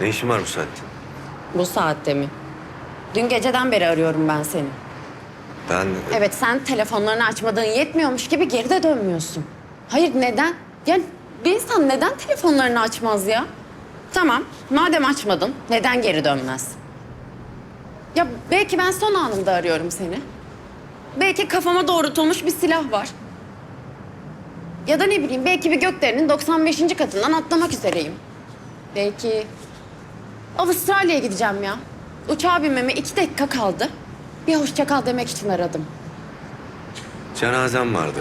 Ne işin var bu saatte? Bu saatte mi? Dün geceden beri arıyorum ben seni. Ben... Evet sen telefonlarını açmadığın yetmiyormuş gibi geri de dönmüyorsun. Hayır neden? Ya bir insan neden telefonlarını açmaz ya? Tamam madem açmadın neden geri dönmez? Ya belki ben son anında arıyorum seni. Belki kafama doğrultulmuş bir silah var. Ya da ne bileyim belki bir gökdelenin 95. katından atlamak üzereyim. Belki Avustralya'ya gideceğim ya. Uçağa binmeme iki dakika kaldı. Bir hoşça kal demek için aradım. Cenazem vardı.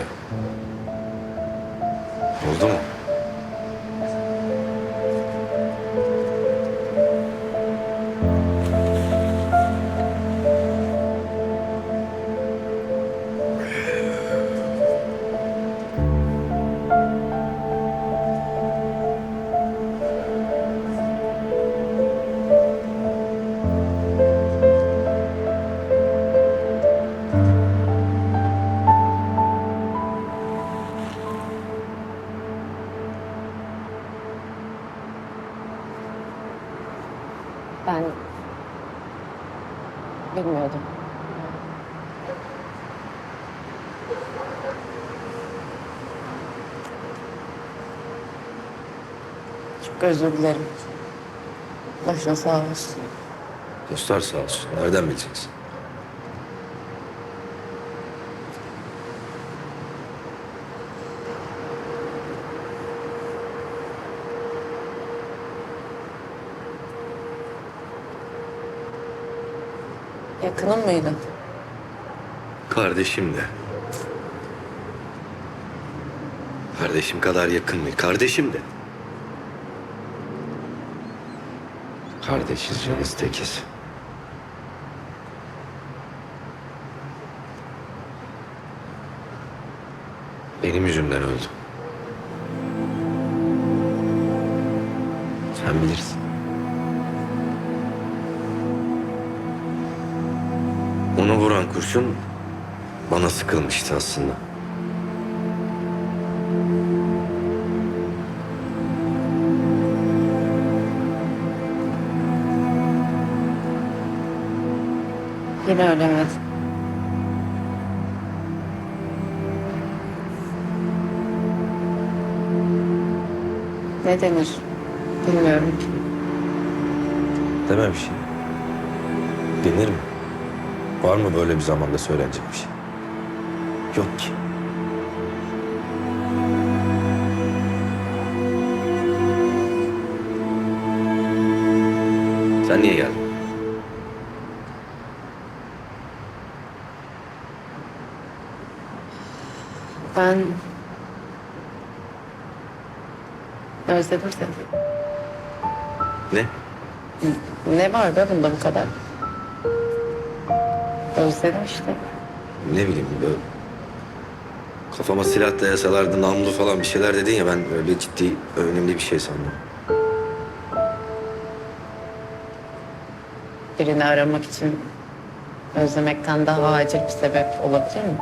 Oldu mu? Ben bilmiyordum. Çok özür dilerim. Başın sağ olsun. Dostlar sağ olsun. Nereden bileceksin? Yakının mıydı? Kardeşim de. Kardeşim kadar yakın mı? Kardeşim de. Kardeşiz canız tekiz. Benim yüzümden öldü. Sen bilirsin. Onu vuran kurşun bana sıkılmıştı aslında. Yine evet. Ne denir? Bilmiyorum. Deme bir şey. Denir mi? Var mı böyle bir zamanda söylenecek bir şey? Yok ki. Sen niye geldin? Ben özledim seni. Ne? Ne var be bunda bu kadar? Özledim işte. Ne bileyim böyle... Kafama silah dayasalardı namlu falan bir şeyler dedin ya ben öyle ciddi önemli bir şey sandım. Birini aramak için özlemekten daha acil bir sebep olabilir mi?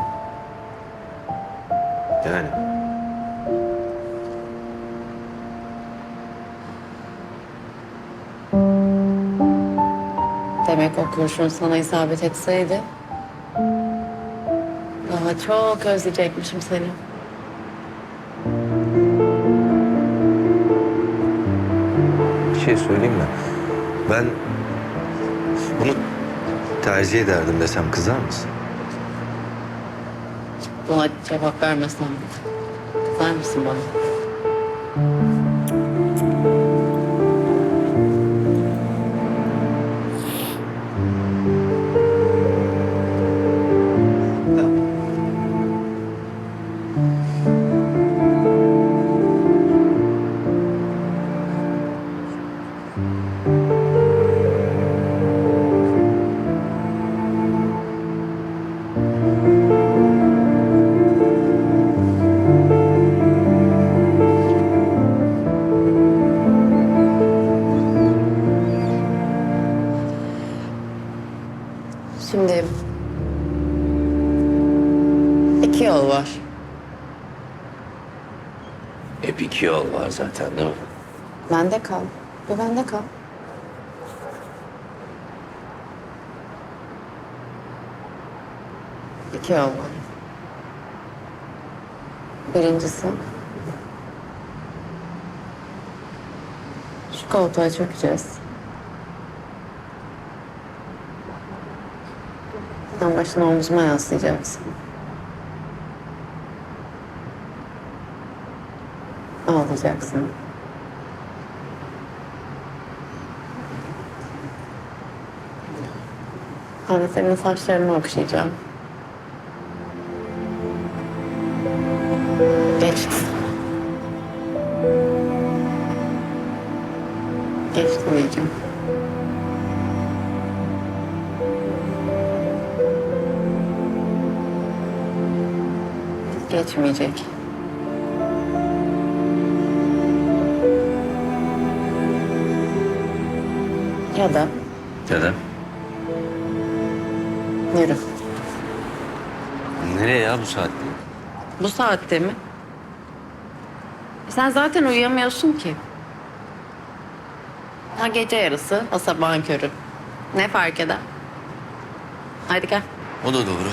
Yani Demek o kurşun sana isabet etseydi... ...daha çok özleyecekmişim seni. bir şey söyleyeyim mi? Ben bunu tercih ederdim desem kızar mısın? Buna cevap vermesem kızar mısın bana? Hep iki yol var zaten değil mi? Bende kal. Güvende kal. İki yol var. Birincisi... Şu koltuğa çökeceğiz. Sen başını omzuma yaslayacaksın. Ağlayacaksın. Ben de senin saçlarını okşayacağım. Geç. Geçti diyeceğim. Geçmeyecek. Ya da Dede. yürü. Nereye ya bu saatte? Bu saatte mi? Sen zaten uyuyamıyorsun ki. Ha gece yarısı, ha sabahın körü. Ne fark eder? Hadi gel. O da doğru.